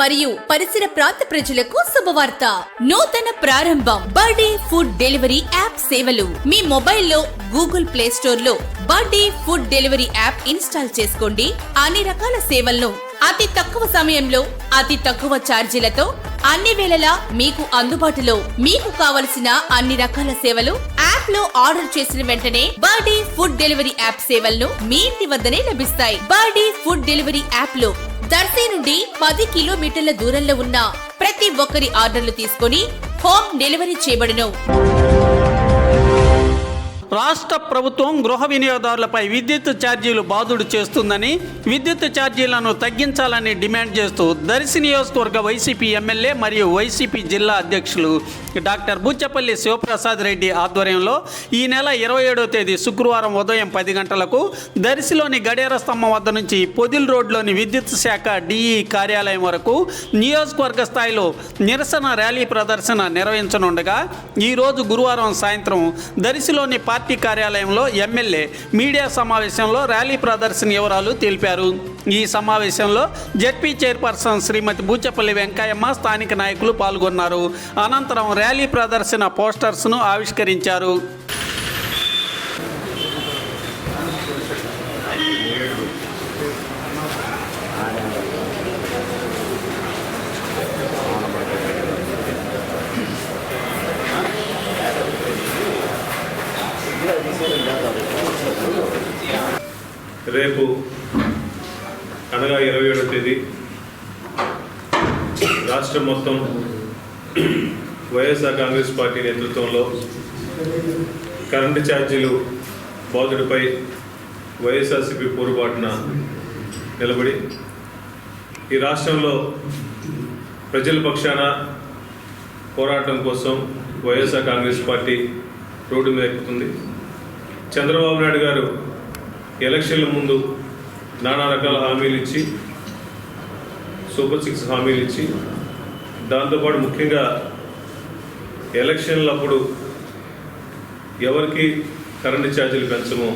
మరియు పరిసర ప్రాంత ప్రజలకు శుభవార్త. నూతన ప్రారంభం. బర్త్డే ఫుడ్ డెలివరీ యాప్ సేవలు. మీ మొబైల్లో గూగుల్ ప్లే స్టోర్లో birthday food delivery app install చేసుకోండి. అన్ని రకాల సేవలను. అతి తక్కువ సమయంలో అతి తక్కువ ఛార్జీలతో అన్ని వేళలా మీకు అందుబాటులో మీకు కావలసిన అన్ని రకాల సేవలు యాప్లో ఆర్డర్ చేసిన వెంటనే బర్త్డే ఫుడ్ డెలివరీ యాప్ సేవలను మీ ఇంటి వద్దనే లభిస్తాయి. బర్త్డే ఫుడ్ డెలివరీ యాప్లో దర్శి నుండి పది కిలోమీటర్ల దూరంలో ఉన్న ప్రతి ఒక్కరి ఆర్డర్లు తీసుకొని హోమ్ డెలివరీ చేయబడును. రాష్ట్ర ప్రభుత్వం గృహ వినియోగదారులపై విద్యుత్ ఛార్జీలు బాదుడు చేస్తుందని విద్యుత్ ఛార్జీలను తగ్గించాలని డిమాండ్ చేస్తూ దర్శి నియోజకవర్గ వైసీపీ ఎమ్మెల్యే మరియు వైసీపీ జిల్లా అధ్యక్షులు డాక్టర్ బుచ్చపల్లి శివప్రసాద్ రెడ్డి ఆధ్వర్యంలో ఈ నెల ఇరవై ఏడవ తేదీ శుక్రవారం ఉదయం పది గంటలకు దర్శిలోని గడియార స్తంభం వద్ద నుంచి పొదిల్ రోడ్లోని విద్యుత్ శాఖ డిఈ కార్యాలయం వరకు నియోజకవర్గ స్థాయిలో నిరసన ర్యాలీ ప్రదర్శన నిర్వహించనుండగా ఈరోజు గురువారం సాయంత్రం దర్శిలోని పార్టీ కార్యాలయంలో ఎమ్మెల్యే మీడియా సమావేశంలో ర్యాలీ ప్రదర్శన వివరాలు తెలిపారు. ఈ సమావేశంలో జడ్పీ చైర్పర్సన్ శ్రీమతి బూచపల్లి వెంకయ్యమ్మ స్థానిక నాయకులు పాల్గొన్నారు. అనంతరం ర్యాలీ ప్రదర్శన పోస్టర్స్ను ఆవిష్కరించారు. రేపు అనగా ఇరవై ఏడవ తేదీ రాష్ట్రం మొత్తం వైఎస్ఆర్ కాంగ్రెస్ పార్టీ నేతృత్వంలో కరెంటు ఛార్జీలు బాధుడిపై వైఎస్ఆర్సీపీ పోరుబాటున నిలబడి ఈ రాష్ట్రంలో ప్రజల పక్షాన పోరాటం కోసం వైఎస్ఆర్ కాంగ్రెస్ పార్టీ రోడ్డు మీద ఎక్కుతుంది. చంద్రబాబు నాయుడు గారు ఎలక్షన్ల ముందు నానా రకాల హామీలు ఇచ్చి సూపర్ సిక్స్ హామీలు ఇచ్చి దాంతోపాటు ముఖ్యంగా ఎలక్షన్లప్పుడు ఎవరికి కరెంటు ఛార్జీలు పెంచము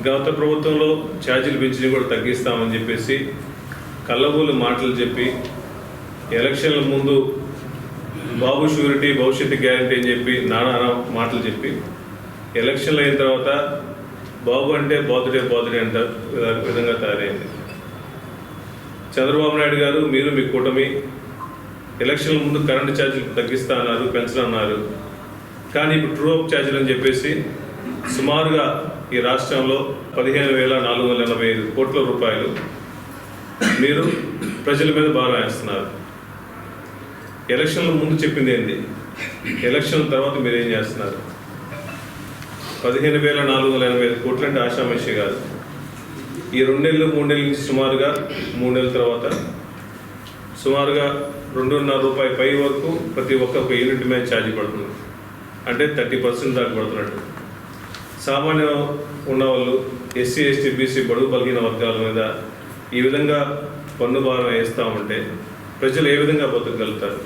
గత ప్రభుత్వంలో ఛార్జీలు పెంచి కూడా తగ్గిస్తామని చెప్పేసి కళ్ళబూలు మాటలు చెప్పి ఎలక్షన్ల ముందు బాబు షూరిటీ భవిష్యత్తు గ్యారంటీ అని చెప్పి నానా మాటలు చెప్పి ఎలక్షన్లు అయిన తర్వాత బాబు అంటే బాధుడే బాధుడే అంటారు విధంగా తయారైంది. చంద్రబాబు నాయుడు గారు మీరు మీ కూటమి ఎలక్షన్ల ముందు కరెంటు ఛార్జీలు తగ్గిస్తా అన్నారు పెంచనున్నారు. కానీ ఇప్పుడు ట్రూ అప్ ఛార్జీలు అని చెప్పేసి సుమారుగా ఈ రాష్ట్రంలో పదిహేను వేల నాలుగు వందల ఎనభై ఐదు కోట్ల రూపాయలు మీరు ప్రజల మీద భారం వేస్తున్నారు. ఎలక్షన్ల ముందు చెప్పింది ఏంది? ఎలక్షన్ తర్వాత మీరు ఏం చేస్తున్నారు? పదిహేను వేల నాలుగు వందల ఎనభై ఐదు కోట్లు అంటే ఆషామషి కాదు. ఈ రెండేళ్ళు మూడేళ్ళ నుంచి సుమారుగా మూడేళ్ళ తర్వాత సుమారుగా రెండున్నర రూపాయి పై వరకు ప్రతి ఒక్క ఒక యూనిట్ మీద ఛార్జ్ పడుతుంది. అంటే థర్టీ పర్సెంట్ దాకా పడుతున్నట్టు. సామాన్యం ఉన్నవాళ్ళు ఎస్సీ ఎస్టీ బీసీ బడుగు బలిగిన వర్గాల మీద ఈ విధంగా పన్ను భారం వేస్తూ ఉంటే ప్రజలు ఏ విధంగా బతకగలుగుతారు?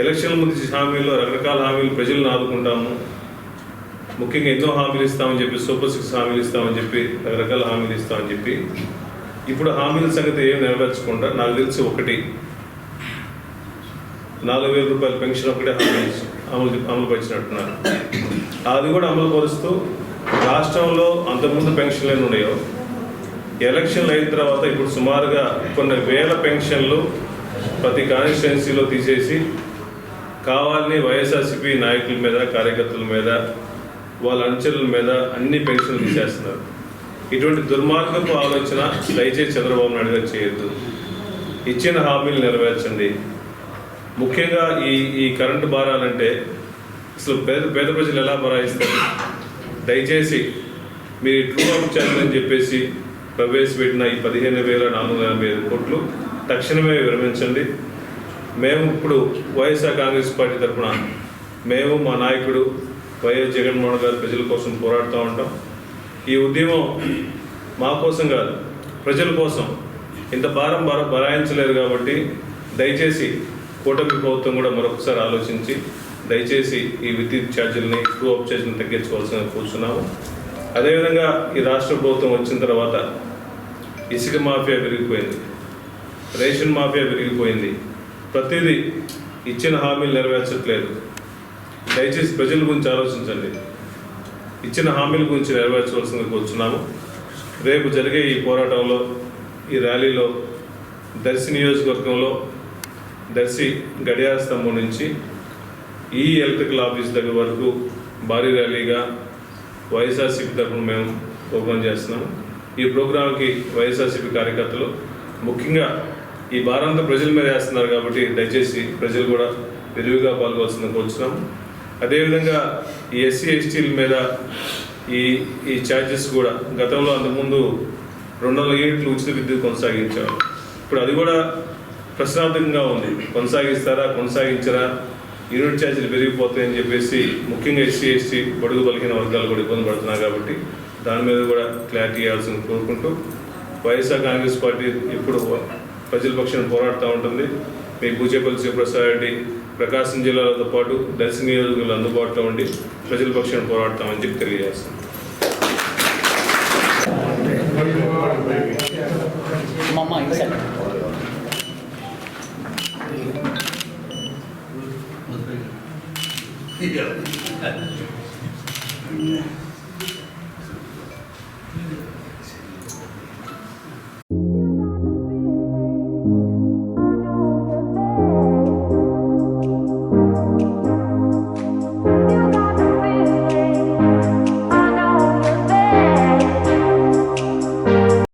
ఎలక్షన్ల ముందు హామీల్లో రకరకాల హామీలు ప్రజలను ఆదుకుంటాము. ముఖ్యంగా ఎన్నో హామీలు ఇస్తామని చెప్పి సూపర్ సిక్స్ హామీలు ఇస్తామని చెప్పి రకరకాల హామీలు ఇస్తామని చెప్పి ఇప్పుడు హామీల సంగతి ఏం నెరవేర్చకుండా నాకు తెలిసి ఒకటి నాలుగు వేల రూపాయల పెన్షన్ ఒకటే హామీ అమలు అమలు పరిచినట్టున్నారు. అది కూడా అమలు పరుస్తూ రాష్ట్రంలో అంతకుముందు పెన్షన్లు ఏమి ఉన్నాయో ఎలక్షన్లు అయిన తర్వాత ఇప్పుడు సుమారుగా కొన్ని వేల పెన్షన్లు ప్రతి కాన్స్టిట్యున్సీలో తీసేసి కావాలని వైఎస్ఆర్సీపీ నాయకుల మీద కార్యకర్తల మీద వాళ్ళ అనుచరుల మీద అన్ని పెన్షన్లు తీసేస్తున్నారు. ఇటువంటి దుర్మార్గపు ఆలోచన దయచేసి చంద్రబాబు నాయుడు గారు చేయొద్దు. ఇచ్చిన హామీలు నెరవేర్చండి. ముఖ్యంగా ఈ ఈ కరెంటు భారాలంటే అసలు పేద పేద ప్రజలు ఎలా భరాయిస్తారు? దయచేసి మీరు ట్రూ అప్ ఛానల్ చెప్పేసి ప్రవేశపెట్టిన ఈ పదిహేను వేల నాలుగు వందల ఎనభై ఐదు కోట్లు తక్షణమే విరమించండి. మేము ఇప్పుడు వైఎస్ఆర్ కాంగ్రెస్ పార్టీ తరఫున మేము మా నాయకుడు వైఎస్ జగన్మోహన్ గారు ప్రజల కోసం పోరాడుతూ ఉంటాం. ఈ ఉద్యమం మా కోసం కాదు ప్రజల కోసం. ఇంత భారం భార భరాయించలేరు కాబట్టి దయచేసి కూటమి ప్రభుత్వం కూడా మరొకసారి ఆలోచించి దయచేసి ఈ విద్యుత్ ఛార్జీలని ట్రూ అప్ ఛార్జీలను తగ్గించుకోవాల్సిన కూర్చున్నాము. అదేవిధంగా ఈ రాష్ట్ర ప్రభుత్వం వచ్చిన తర్వాత ఇసుక మాఫియా పెరిగిపోయింది రేషన్ మాఫియా పెరిగిపోయింది ప్రతిదీ ఇచ్చిన హామీలు నెరవేర్చట్లేదు. దయచేసి ప్రజల గురించి ఆలోచించండి. ఇచ్చిన హామీల గురించి నెరవేర్చవలసింది కూర్చున్నాము. రేపు జరిగే ఈ పోరాటంలో ఈ ర్యాలీలో దర్శి నియోజకవర్గంలో దర్శి గడియార స్తంభం నుంచి ఈ ఎలక్ట్రికల్ ఆఫీస్ దగ్గర వరకు భారీ ర్యాలీగా వైఎస్ఆర్సీపీ తరఫున మేము ప్రోగ్రాం చేస్తున్నాము. ఈ ప్రోగ్రాంకి వైఎస్ఆర్సీపీ కార్యకర్తలు ముఖ్యంగా ఈ భారంతా ప్రజల మీద వేస్తున్నారు కాబట్టి దయచేసి ప్రజలు కూడా విరివిగా పాల్గొల్సిందని కోరుచున్నాము. అదేవిధంగా ఈ ఎస్సీ ఎస్టీల మీద ఈ ఈ ఛార్జెస్ కూడా గతంలో అంతకుముందు రెండు వందల యూనిట్లు ఉచిత విద్యుత్ కొనసాగించారు ఇప్పుడు అది కూడా ప్రశ్నార్థకంగా ఉంది. కొనసాగిస్తారా కొనసాగించరా? యూనిట్ ఛార్జీలు పెరిగిపోతాయని చెప్పేసి ముఖ్యంగా ఎస్సీ ఎస్టీ బడుగు బలిగిన వర్గాలు కూడా ఇబ్బంది పడుతున్నాయి కాబట్టి దాని మీద కూడా క్లారిటీ ఇవ్వాల్సింది కోరుకుంటూ వైఎస్ఆర్ కాంగ్రెస్ పార్టీ ఇప్పుడు ప్రజల పక్షాన్ని పోరాడుతూ ఉంటుంది. మీ పూజపల్లి శివప్రసాద్ రెడ్డి ప్రకాశం జిల్లాలతో పాటు దర్శి నియోజకవర్గంలో అందుబాటులో ఉండి ప్రజల పక్షాన్ని పోరాడతామని చెప్పి తెలియజేస్తాం. thank you